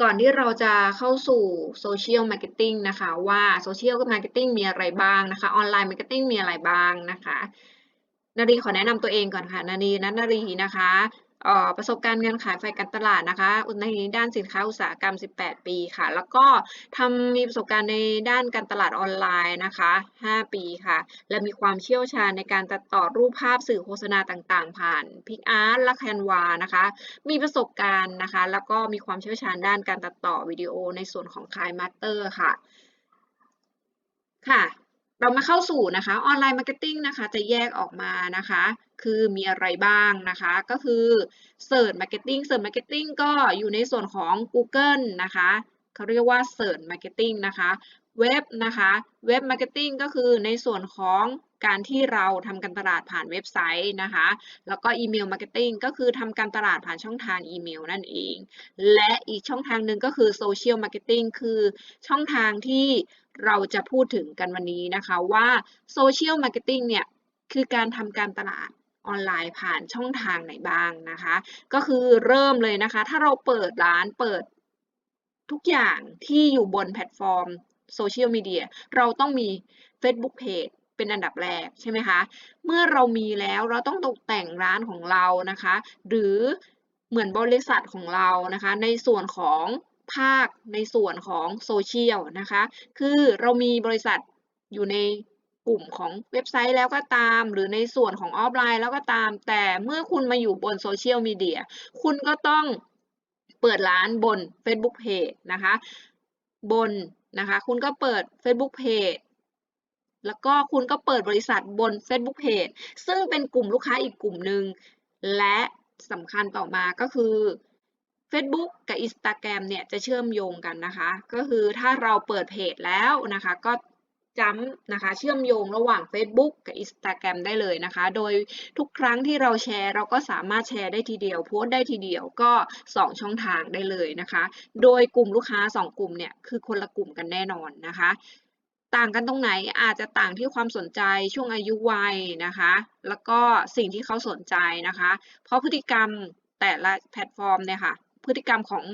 ก่อนที่เราจะเข้าสู่โซเชียลมาร์เก็ตติ้งนะคะว่าโซเชียลมาร์เก็ตติ้งมีอะไรบ้างนะคะออนไลน์มาร์เก็ตติ้งมีอะไรบ้างนะคะนารีขอแนะนำตัวเองก่อนค่ะนารีนัทนารีนะคะ ประสบการณ์การขายฝ่ายการตลาดนะคะในด้านสินค้าอุตสาหกรรม 18 ปีค่ะ แล้วก็ทำมีประสบการณ์ในด้านการตลาดออนไลน์นะคะ 5 ปีค่ะ และมีความเชี่ยวชาญในการตัดต่อรูปภาพสื่อโฆษณาต่างๆ ผ่านพิกอาร์ตและแคนวานะคะ มีประสบการณ์นะคะ แล้วก็มีความเชี่ยวชาญด้านการตัดต่อวิดีโอในส่วนของคายมาสเตอร์ค่ะ ค่ะ เรามาเข้าสู่นะคะออนไลน์มาร์เก็ตติ้งนะคะจะแยกออกมานะคะ คือมีอะไรบ้างนะคะ ก็คือเสิร์ชมาร์เก็ตติ้งเสิร์ชมาร์เก็ตติ้งก็อยู่ในส่วนของ Google นะคะเขาเรียกว่าเสิร์ชมาร์เก็ตติ้งนะคะเว็บนะคะเว็บมาร์เก็ตติ้งก็คือในส่วนของการที่เราทำการตลาดผ่านเว็บไซต์นะคะ แล้วก็อีเมลมาร์เก็ตติ้งก็คือทำการตลาดผ่านช่องทางอีเมลนั่นเอง และอีกช่องทางหนึ่งก็คือโซเชียลมาร์เก็ตติ้งคือช่องทางที่ เราจะพูดถึงกันวันนี้นะคะว่าโซเชียลมาร์เก็ตติ้งเนี่ยคือการทำการตลาดออนไลน์ผ่านช่องทางไหนบ้างนะคะ ก็คือเริ่มเลยนะคะ ถ้าเราเปิดร้านเปิดทุกอย่างที่อยู่บนแพลตฟอร์มโซเชียลมีเดียเราต้องมี Facebook Page เป็นอันดับแรกใช่ไหมคะ เมื่อเรามีแล้วเราต้องตกแต่งร้านของเรานะคะ หรือเหมือนบริษัทของเรานะคะ ในส่วนของ ภาคในส่วนของโซเชียลนะคะ คือเรามีบริษัทอยู่ในกลุ่มของเว็บไซต์แล้วก็ตาม หรือในส่วนของออฟไลน์แล้วก็ตาม แต่เมื่อคุณมาอยู่บนโซเชียลมีเดียคุณก็ต้องเปิดร้านบน Facebook Page นะคะ บนนะคะ คุณก็เปิด Facebook Page แล้วก็คุณก็เปิดบริษัทบน Facebook Page ซึ่งเป็นกลุ่มลูกค้าอีกกลุ่มหนึ่งและสำคัญต่อมาก็คือ Facebook กับ Instagram เนี่ยจะเชื่อมโยงกันนะคะ ก็คือถ้าเราเปิดเพจแล้วนะคะ ก็จำนะคะเชื่อมโยงระหว่าง Facebook กับ Instagram ได้เลยนะคะ โดยทุกครั้งที่เราแชร์ เราก็สามารถแชร์ได้ทีเดียวโพสต์ได้ทีเดียวก็ 2 ช่องทางได้เลยนะคะ โดยกลุ่มลูกค้า 2 กลุ่มเนี่ยคือคนละกลุ่มกันแน่นอนนะคะ ต่างกันตรงไหนอาจจะต่างที่ความสนใจช่วงอายุวัยนะคะ แล้วก็สิ่งที่เขาสนใจนะคะ เพราะพฤติกรรมแต่ละแพลตฟอร์มเนี่ยค่ะ พฤติกรรมของ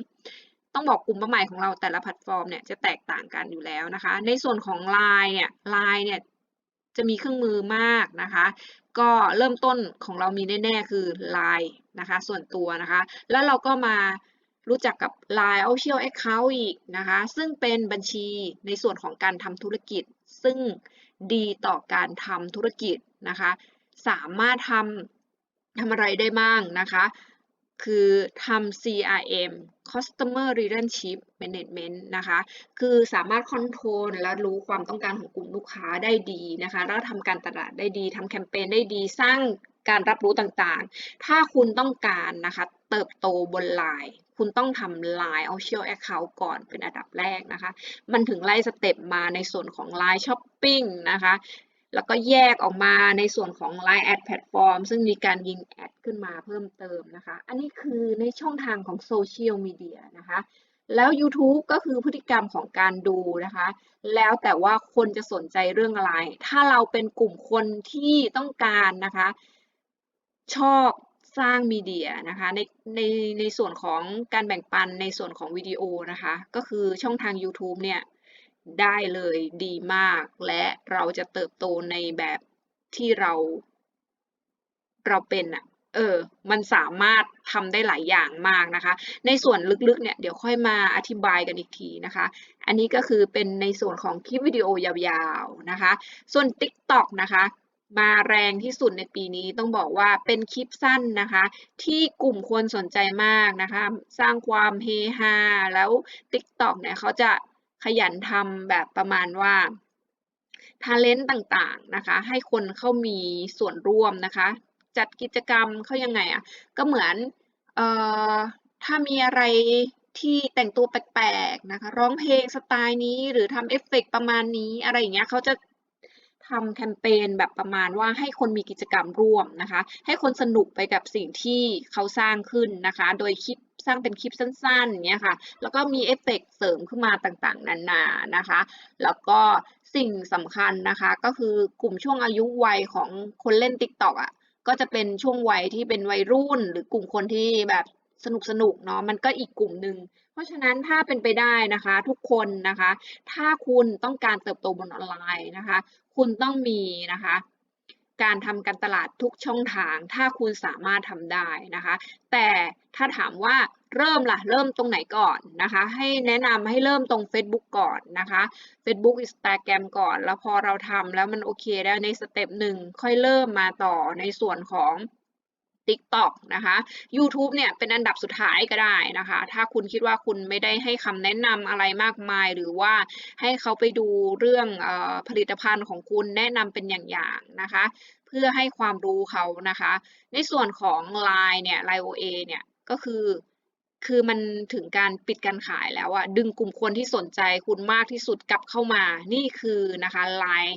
ต้องบอกกลุ่มเป้าหมายของเราแต่ละแพลตฟอร์มเนี่ยจะแตกต่างกันอยู่แล้วนะคะ ในส่วนของ Line เนี่ย Line เนี่ยจะมีเครื่องมือมากนะคะ ก็เริ่มต้นของเรามีแน่ๆคือ Line นะคะ ส่วนตัวนะคะ แล้วเราก็มารู้จักกับ Line Official Account อีกนะคะ ซึ่งเป็นบัญชีในส่วนของการทำธุรกิจ ซึ่งดีต่อการทำธุรกิจนะคะ สามารถทำทำอะไรได้บ้างนะคะ คือทำ CRM Customer Relationship Management นะคะ คือสามารถคอนโทรลและรู้ความต้องการของกลุ่มลูกค้าได้ดีนะคะ แล้วทำการตลาดได้ดี ทำแคมเปญได้ดี สร้างการรับรู้ต่างๆ ถ้าคุณต้องการนะคะเติบโตบนไลน์ คุณต้องทำ Line Official Account ก่อนเป็นอันดับแรกนะคะ มันถึงไล่สเต็ปมาในส่วนของ Line Shopping นะคะ แล้วก็แยกออกมาในส่วนของ Line Ad Platform ซึ่งมีการยิงแอดขึ้นมาเพิ่มเติมนะคะ อันนี้คือในช่องทางของโซเชียลมีเดียนะคะ แล้ว YouTube ก็คือพฤติกรรมของการดูนะคะ แล้วแต่ว่าคนจะสนใจเรื่องอะไร ถ้าเราเป็นกลุ่มคนที่ต้องการนะคะ ชอบสร้างมีเดียนะคะในในในส่วนของการแบ่งปันในส่วนของวิดีโอนะคะ ก็คือช่องทาง YouTube เนี่ย ได้เลยดีมาก และเราจะเติบโตในแบบที่เราเราเป็นอะเออ มันสามารถทำได้หลายอย่างมากนะคะ ในส่วนลึกๆ เนี่ย เดี๋ยวค่อยมาอธิบายกันอีกทีนะคะ อันนี้ก็คือเป็นในส่วนของคลิปวิดีโอยาวๆ นะคะ ส่วน TikTok นะคะ มาแรงที่สุดในปีนี้ต้องบอกว่าเป็นคลิปสั้นนะคะ ที่กลุ่มคนสนใจมากนะคะ สร้างความเฮฮา แล้ว TikTok เนี่ยเขาจะ ขยันทำแบบประมาณว่าทาเลนต์ต่างๆนะคะให้คนเข้ามีส่วนร่วมนะคะ จัดกิจกรรมเขายังไงอะ่ะก็เหมือนเอ่อถ้ามีอะไรที่แต่งตัวแปลกๆนะคะ ร้องเพลงสไตล์นี้หรือทำเอฟเฟกประมาณนี้อะไรอย่างเงี้ยเขาจะทำแคมเปญแบบประมาณว่าให้คนมีกิจกรรมร่วมนะคะ ให้คนสนุกไปกับสิ่งที่เขาสร้างขึ้นนะคะ โดยคลิป สร้างเป็นคลิปสั้นๆเนี้ยค่ะ แล้วก็มีเอฟเฟกเสริมขึ้นมาต่างๆ นานานะคะ แล้วก็สิ่งสำคัญนะคะก็คือกลุ่มช่วงอายุวัยของคนเล่น TikTok อะก็จะเป็นช่วงวัยที่เป็นวัยรุ่น หรือกลุ่มคนที่แบบสนุกสนุกเนาะมันก็อีกกลุ่มหนึ่งเพราะฉะนั้นถ้าเป็นไปได้นะคะ ทุกคนนะคะ ถ้าคุณต้องการเติบโตบนออนไลน์นะคะ คุณต้องมีนะคะ การทำการตลาดทุกช่องทาง ถ้าคุณสามารถทำได้นะคะ แต่ถ้าถามว่าเริ่มล่ะเริ่มตรงไหนก่อนนะคะ ให้แนะนำให้เริ่มตรง Facebook ก่อนนะคะ Facebook Instagram ก่อน แล้วพอเราทำแล้วมันโอเคแล้วในสเต็ปหนึ่งค่อยเริ่มมาต่อในส่วนของ TikTok นะคะ YouTube เนี่ยเป็นอันดับสุดท้ายก็ได้นะคะ ถ้าคุณคิดว่าคุณไม่ได้ให้คำแนะนำอะไรมากมาย หรือว่าให้เขาไปดูเรื่องออผลิตภัณฑ์ของคุณแนะนำเป็นอย่างๆนะคะ เพื่อให้ความรู้เขานะคะ ในส่วนของ Line เนี่ย Line OA เนี่ยก็คือคือมันถึงการปิดการขายแล้วอะดึงกลุ่มคนที่สนใจคุณมากที่สุดกลับเข้ามา นี่คือนะคะ Line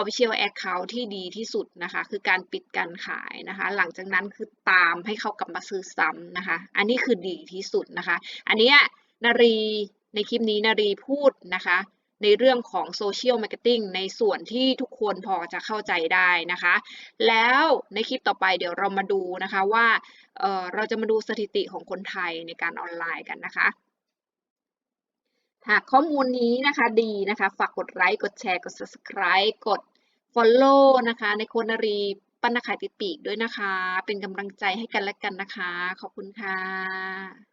Official Account ที่ดีที่สุดนะคะ คือการปิดการขายนะคะ หลังจากนั้นคือตามให้เขากลับมาซื้อซ้ำนะคะ อันนี้คือดีที่สุดนะคะ อันนี้นารีในคลิปนี้นารีพูดนะคะในเรื่องของ Social Marketing ในส่วนที่ทุกคนพอจะเข้าใจได้นะคะ แล้วในคลิปต่อไปเดี๋ยวเรามาดูนะคะว่าเเราจะมาดูสถิติของคนไทยในการออนไลน์กันนะคะ หากข้อมูลนี้นะคะดีนะคะ ฝากกดไลค์ กดแชร์ กด subscribe กด follow นะคะ ในโคนนารีปั้นนาขายติดปีกด้วยนะคะ เป็นกำลังใจให้กันและกันนะคะ ขอบคุณค่ะ